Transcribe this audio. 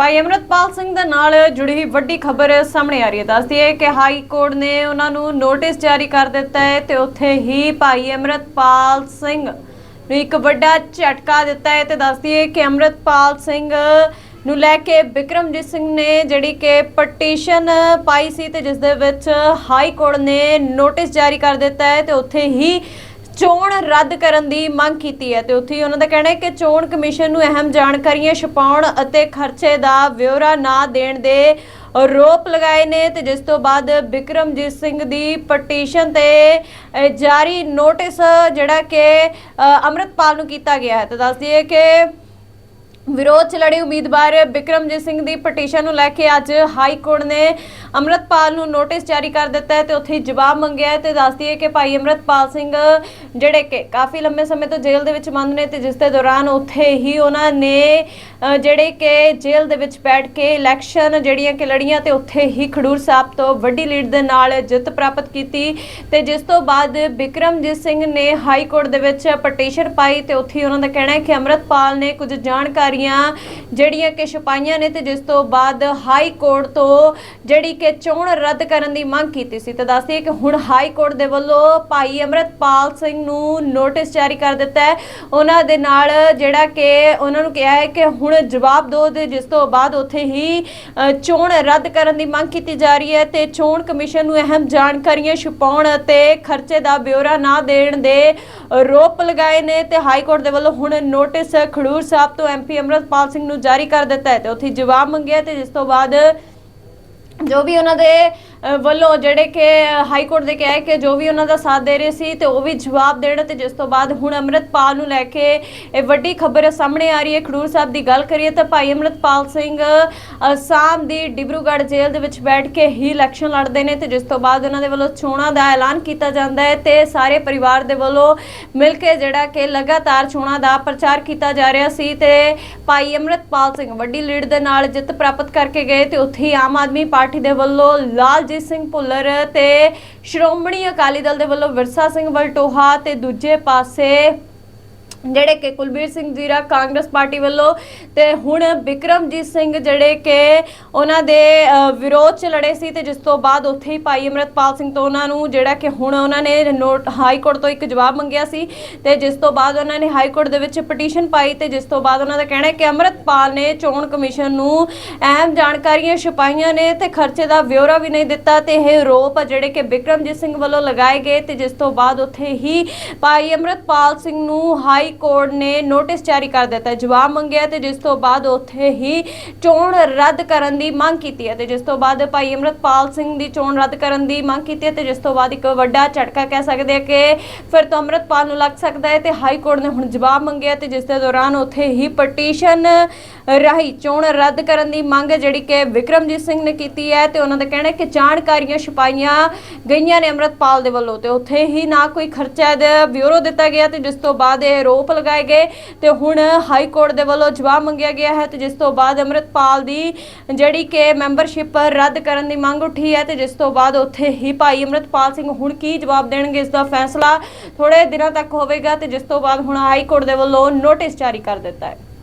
ਭਾਈ ਅਮਰਤਪਾਲ ਸਿੰਘ ਦੇ ਨਾਲ ਜੁੜੀ ਹੋਈ ਵੱਡੀ ਖਬਰ ਸਾਹਮਣੇ ਆ ਰਹੀ ਹੈ। ਦੱਸਦੀ ਹੈ ਕਿ ਹਾਈ ਕੋਰਟ ਨੇ ਉਹਨਾਂ ਨੂੰ ਨੋਟਿਸ ਜਾਰੀ ਕਰ ਦਿੱਤਾ ਹੈ ਤੇ ਉੱਥੇ ਹੀ ਭਾਈ ਅਮਰਤਪਾਲ ਸਿੰਘ ਨੂੰ ਇੱਕ ਵੱਡਾ ਝਟਕਾ ਦਿੱਤਾ ਹੈ ਤੇ ਦੱਸਦੀ ਹੈ ਕਿ ਅਮਰਤਪਾਲ ਸਿੰਘ ਨੂੰ ਲੈ ਕੇ ਵਿਕਰਮਜੀਤ ਸਿੰਘ ਨੇ ਜਿਹੜੀ ਕਿ ਪਟੀਸ਼ਨ ਪਾਈ ਸੀ ਤੇ ਜਿਸ ਦੇ ਵਿੱਚ ਹਾਈ ਕੋਰਟ ਨੇ ਨੋਟਿਸ ਜਾਰੀ ਕਰ ਦਿੱਤਾ ਹੈ ਤੇ ਉੱਥੇ ਹੀ ਚੋਣ ਰੱਦ ਕਰਨ ਦੀ ਮੰਗ ਕੀਤੀ ਹੈ ਤੇ ਉੱਥੇ ਹੀ ਉਹਨਾਂ ਦਾ ਕਹਿਣਾ ਹੈ ਕਿ ਚੋਣ ਕਮਿਸ਼ਨ ਨੂੰ ਅਹਿਮ ਜਾਣਕਾਰੀਆਂ ਛਪਾਉਣ ਅਤੇ ਖਰਚੇ ਦਾ ਵਿਵਰਾ ਨਾ ਦੇਣ ਦੇ ਆਰੋਪ ਲਗਾਏ ਨੇ ਤੇ ਜਿਸ ਤੋਂ ਬਾਅਦ ਵਿਕਰਮਜੀਤ ਸਿੰਘ ਦੀ ਪਟੀਸ਼ਨ ਤੇ ਜਾਰੀ ਨੋਟਿਸ ਜਿਹੜਾ ਕਿ ਅ, ਅੰਮ੍ਰਿਤਪਾਲ ਨੂੰ ਕੀਤਾ ਗਿਆ ਹੈ। ਤੇ ਦੱਸ ਦਈਏ ਕਿ ਵਿਰੋਧ ਚ ਲੜੇ ਉਮੀਦਵਾਰ ਬਿਕਰਮਜੀਤ ਸਿੰਘ ਦੀ ਪਟੀਸ਼ਨ ਨੂੰ ਲੈ ਕੇ ਅੱਜ ਹਾਈ ਕੋਰਟ ਨੇ ਅੰਮ੍ਰਿਤਪਾਲ ਨੂੰ ਨੋਟਿਸ ਜਾਰੀ ਕਰ ਦਿੱਤਾ ਹੈ ਤੇ ਉੱਥੇ ਹੀ ਜਵਾਬ ਮੰਗਿਆ ਹੈ ਤੇ ਦੱਸਦੀ ਹੈ ਕਿ ਭਾਈ ਅੰਮ੍ਰਿਤਪਾਲ ਸਿੰਘ ਜਿਹੜੇ ਕਿ ਕਾਫੀ ਲੰਮੇ ਸਮੇਂ ਤੋਂ ਜੇਲ੍ਹ ਦੇ ਵਿੱਚ ਬੰਦ ਨੇ ਤੇ ਜਿਸ ਦੇ ਦੌਰਾਨ ਉੱਥੇ ਹੀ ਉਹਨਾਂ ਨੇ ਜਿਹੜੇ ਕਿ ਜੇਲ੍ਹ ਦੇ ਵਿੱਚ ਬੈਠ ਕੇ ਇਲੈਕਸ਼ਨ ਜਿਹੜੀਆਂ ਕਿ ਲੜੀਆਂ ਤੇ ਉੱਥੇ ਹੀ ਖਡੂਰ ਸਾਹਿਬ ਤੋਂ ਵੱਡੀ ਲੀਡ ਦੇ ਨਾਲ ਜਿੱਤ ਪ੍ਰਾਪਤ ਕੀਤੀ ਤੇ ਜਿਸ ਤੋਂ ਬਾਅਦ ਬਿਕਰਮਜੀਤ ਸਿੰਘ ਨੇ ਹਾਈ ਕੋਰਟ ਦੇ ਵਿੱਚ ਪਟੀਸ਼ਨ ਪਾਈ ਤੇ ਉੱਥੇ ਹੀ ਉਹਨਾਂ ਦਾ ਕਹਿਣਾ ਹੈ ਕਿ ਅੰਮ੍ਰਿਤਪਾਲ ਨੇ ਕੁਝ ਜਾਣਕਾਰੀ ਜਾਣਕਾਰੀਆਂ ਜਿਹੜੀਆਂ ਕਿ ਛਪਾਈਆਂ ਨੇ ਤੇ ਜਿਸ ਤੋਂ ਬਾਅਦ ਹਾਈ ਕੋਰਟ ਤੋਂ ਜਿਹੜੀ ਕਿ ਚੋਣ ਰੱਦ ਕਰਨ ਦੀ ਮੰਗ ਕੀਤੀ ਸੀ। ਤੇ ਦੱਸਦੀ ਕਿ ਹੁਣ ਹਾਈ ਕੋਰਟ ਦੇ ਵੱਲੋਂ ਭਾਈ ਅੰਮ੍ਰਿਤਪਾਲ ਸਿੰਘ ਨੂੰ ਨੋਟਿਸ ਜਾਰੀ ਕਰ ਦਿੱਤਾ ਹੈ। ਉਹਨਾਂ ਦੇ ਨਾਲ ਜਿਹੜਾ ਕਿ ਉਹਨਾਂ ਨੂੰ ਕਿਹਾ ਹੈ ਕਿ ਹੁਣ ਜਵਾਬ ਦਿਓ ਤੇ ਜਿਸ ਤੋਂ ਬਾਅਦ ਉੱਥੇ ਹੀ ਚੋਣ ਰੱਦ ਕਰਨ ਦੀ ਮੰਗ ਕੀਤੀ ਜਾ ਰਹੀ ਹੈ ਤੇ ਚੋਣ ਕਮਿਸ਼ਨ ਨੂੰ ਅਹਿਮ ਜਾਣਕਾਰੀਆਂ ਛੁਪਾਉਣ ਅਤੇ ਖਰਚੇ ਦਾ ਬਿਊਰਾ ਨਾ ਦੇਣ ਦੇ ਆਰੋਪ ਲਗਾਏ ਨੇ ਤੇ ਹਾਈ ਕੋਰਟ ਦੇ ਵੱਲੋਂ ਹੁਣ ਨੋਟਿਸ ਖਡੂਰ ਸਾਹਿਬ ਤੋਂ ਐਮਪੀ ਅੰਮ੍ਰਿਤਪਾਲ ਸਿੰਘ ਨੂੰ ਜਾਰੀ ਕਰ ਦਿੱਤਾ ਹੈ ਤੇ ਉੱਥੇ ਜਵਾਬ ਮੰਗਿਆ ਤੇ ਜਿਸ ਤੋਂ ਬਾਅਦ ਜੋ ਵੀ ਉਹਨਾਂ ਦੇ ਵੱਲੋਂ ਜਿਹੜੇ ਕਿ ਹਾਈ ਕੋਰਟ ਦੇ ਕਿਹਾ ਕਿ ਜੋ ਵੀ ਉਹਨਾਂ ਦਾ ਸਾਥ ਦੇ ਰਹੇ ਸੀ ਤੇ ਉਹ ਵੀ ਜਵਾਬ ਦੇਣ ਤੇ ਜਿਸ ਤੋਂ ਬਾਅਦ ਹੁਣ ਅੰਮ੍ਰਿਤਪਾਲ ਨੂੰ ਲੈ ਕੇ ਇਹ ਵੱਡੀ ਖਬਰ ਸਾਹਮਣੇ ਆ ਰਹੀ ਹੈ। ਖਡੂਰ ਸਾਹਿਬ ਦੀ ਗੱਲ ਕਰੀਏ ਤਾਂ ਭਾਈ ਅੰਮ੍ਰਿਤਪਾਲ ਸਿੰਘ ਅਸਾਮ ਦੀ ਡਿਬਰੂਗੜ੍ਹ ਜੇਲ੍ਹ ਦੇ ਵਿੱਚ ਬੈਠ ਕੇ ਹੀ ਇਲੈਕਸ਼ਨ ਲੜਦੇ ਨੇ ਤੇ ਜਿਸ ਤੋਂ ਬਾਅਦ ਉਹਨਾਂ ਦੇ ਵੱਲੋਂ ਚੋਣਾਂ ਦਾ ਐਲਾਨ ਕੀਤਾ ਜਾਂਦਾ ਹੈ ਤੇ ਸਾਰੇ ਪਰਿਵਾਰ ਦੇ ਵੱਲੋਂ ਮਿਲ ਕੇ ਜਿਹੜਾ ਕਿ ਲਗਾਤਾਰ ਚੋਣਾਂ ਦਾ ਪ੍ਰਚਾਰ ਕੀਤਾ ਜਾ ਰਿਹਾ ਸੀ ਤੇ ਭਾਈ ਅੰਮ੍ਰਿਤਪਾਲ ਸਿੰਘ ਵੱਡੀ ਲੀਡ ਦੇ ਨਾਲ ਜਿੱਤ ਪ੍ਰਾਪਤ ਕਰਕੇ ਗਏ ਤੇ ਉੱਥੇ ਹੀ ਆਮ ਆਦਮੀ ਪਾਰਟੀ ਦੇ ਵੱਲੋਂ ਲਾਲ ਲਾਲਜੀਤ ਸਿੰਘ ਭੁੱਲਰ ਤੇ ਸ਼੍ਰੋਮਣੀ ਅਕਾਲੀ ਦਲ ਦੇ ਵੱਲੋਂ ਵਿਰਸਾ ਸਿੰਘ ਵਲਟੋਹਾ ਤੇ ਦੂਜੇ ਪਾਸੇ ਜਿਹੜੇ ਕਿ ਕੁਲਬੀਰ ਸਿੰਘ ਜੀਰਾ ਕਾਂਗਰਸ ਪਾਰਟੀ ਵੱਲੋਂ ਤੇ ਹੁਣ ਬਿਕਰਮਜੀਤ ਸਿੰਘ ਜਿਹੜੇ ਕਿ ਉਹਨਾਂ ਦੇ ਵਿਰੋਧ ਚ ਲੜੇ ਸੀ ਤੇ ਜਿਸ ਤੋਂ ਬਾਅਦ ਉੱਥੇ ਹੀ ਭਾਈ ਅਮਰਤਪਾਲ ਸਿੰਘ ਤੋਂ ਉਹਨਾਂ ਨੂੰ ਜਿਹੜਾ ਕਿ ਹੁਣ ਉਹਨਾਂ ਨੇ ਨੋਟ, ਹਾਈ ਕੋਰਟ ਤੋਂ ਇੱਕ ਜਵਾਬ ਮੰਗਿਆ ਸੀ ਤੇ ਜਿਸ ਤੋਂ ਬਾਅਦ ਉਹਨਾਂ ਨੇ ਹਾਈ ਕੋਰਟ ਦੇ ਵਿੱਚ ਪਟੀਸ਼ਨ ਪਾਈ ਤੇ ਜਿਸ ਤੋਂ ਬਾਅਦ ਉਹਨਾਂ ਦਾ ਕਹਿਣਾ ਹੈ ਕਿ ਅਮਰਤਪਾਲ ਨੇ ਚੋਣ ਕਮਿਸ਼ਨ ਨੂੰ ਅਹਿਮ ਜਾਣਕਾਰੀਆਂ ਛੁਪਾਈਆਂ ਨੇ ਤੇ ਖਰਚੇ ਦਾ ਵਿਉਰਾ ਵੀ ਨਹੀਂ ਦਿੱਤਾ ਤੇ ਇਹ ਆਰੋਪ ਜਿਹੜੇ ਕਿ ਬਿਕਰਮਜੀਤ ਸਿੰਘ ਵੱਲੋਂ ਲਗਾਏ ਗਏ ਤੇ ਜਿਸ ਤੋਂ ਬਾਅਦ ਉੱਥੇ ਹੀ ਭਾਈ ਅਮਰਤਪਾਲ ਸਿੰਘ ਨੂੰ ਹਾਈ ਕੋਰਟ ਨੇ ਨੋਟਿਸ ਜਾਰੀ ਕਰ ਦਿੱਤਾ, ਜਵਾਬ ਮੰਗਿਆ ਤੇ ਜਿਸ ਤੋਂ ਬਾਅਦ ਉੱਥੇ ਹੀ ਚੋਣ ਰੱਦ ਕਰਨ ਦੀ ਮੰਗ ਕੀਤੀ ਹੈ ਤੇ ਜਿਸ ਤੋਂ ਬਾਅਦ ਭਾਈ ਅਮਰਤਪਾਲ ਸਿੰਘ ਦੀ ਚੋਣ ਰੱਦ ਕਰਨ ਦੀ ਮੰਗ ਕੀਤੀ ਹੈ ਤੇ ਜਿਸ ਤੋਂ ਬਾਅਦ ਇੱਕ ਵੱਡਾ ਝਟਕਾ ਕਹਿ ਸਕਦੇ ਆ ਕਿ ਫਿਰ ਤੋਂ ਅਮਰਤਪਾਲ ਨੂੰ ਲੱਗ ਸਕਦਾ ਹੈ ਤੇ ਹਾਈ ਕੋਰਟ ਨੇ ਹੁਣ ਜਵਾਬ ਮੰਗਿਆ ਤੇ ਜਿਸ ਦੇ ਦੌਰਾਨ ਉੱਥੇ ਹੀ ਪਟੀਸ਼ਨ ਰਾਹੀਂ ਚੋਣ ਰੱਦ ਕਰਨ ਦੀ ਮੰਗ ਜਿਹੜੀ ਕਿ ਵਿਕਰਮਜੀਤ ਸਿੰਘ ਨੇ ਕੀਤੀ ਹੈ ਤੇ ਉਹਨਾਂ ਦਾ ਕਹਿਣਾ ਹੈ ਕਿ ਜਾਣਕਾਰੀਆਂ ਛੁਪਾਈਆਂ ਗਈਆਂ ਨੇ ਅਮਰਤਪਾਲ ਦੇ ਵੱਲੋਂ ਤੇ ਉੱਥੇ ਹੀ ਨਾ ਕੋਈ ਖਰਚਾ ਦਾ ਬਿਊਰੋ ਦਿੱਤਾ ਗਿਆ ਤੇ ਜਿਸ ਤੋਂ ਬਾਅਦ ਇਹ ਆਰੋਪ ਲਗਾਏ ਗਏ ਤੇ ਹੁਣ ਹਾਈ ਕੋਰਟ ਦੇ ਵੱਲੋਂ ਜਵਾਬ ਮੰਗਿਆ ਗਿਆ ਹੈ ਤੇ ਜਿਸ ਤੋਂ ਬਾਅਦ ਅਮਰਤਪਾਲ ਦੀ ਜਿਹੜੀ ਕਿ ਮੈਂਬਰਸ਼ਿਪ ਰੱਦ ਕਰਨ ਦੀ ਮੰਗ ਉੱਠੀ ਹੈ ਤੇ ਜਿਸ ਤੋਂ ਬਾਅਦ ਉੱਥੇ ਹੀ ਭਾਈ ਅਮਰਤਪਾਲ ਸਿੰਘ ਹੁਣ ਕੀ ਜਵਾਬ ਦੇਣਗੇ, ਇਸ ਦਾ ਫੈਸਲਾ ਥੋੜੇ ਦਿਨਾਂ ਤੱਕ ਹੋਵੇਗਾ ਤੇ ਜਿਸ ਤੋਂ ਬਾਅਦ ਹੁਣ ਹਾਈ ਕੋਰਟ ਦੇ ਵੱਲੋਂ ਨੋਟਿਸ ਜਾਰੀ ਕਰ ਦਿੱਤਾ ਹੈ।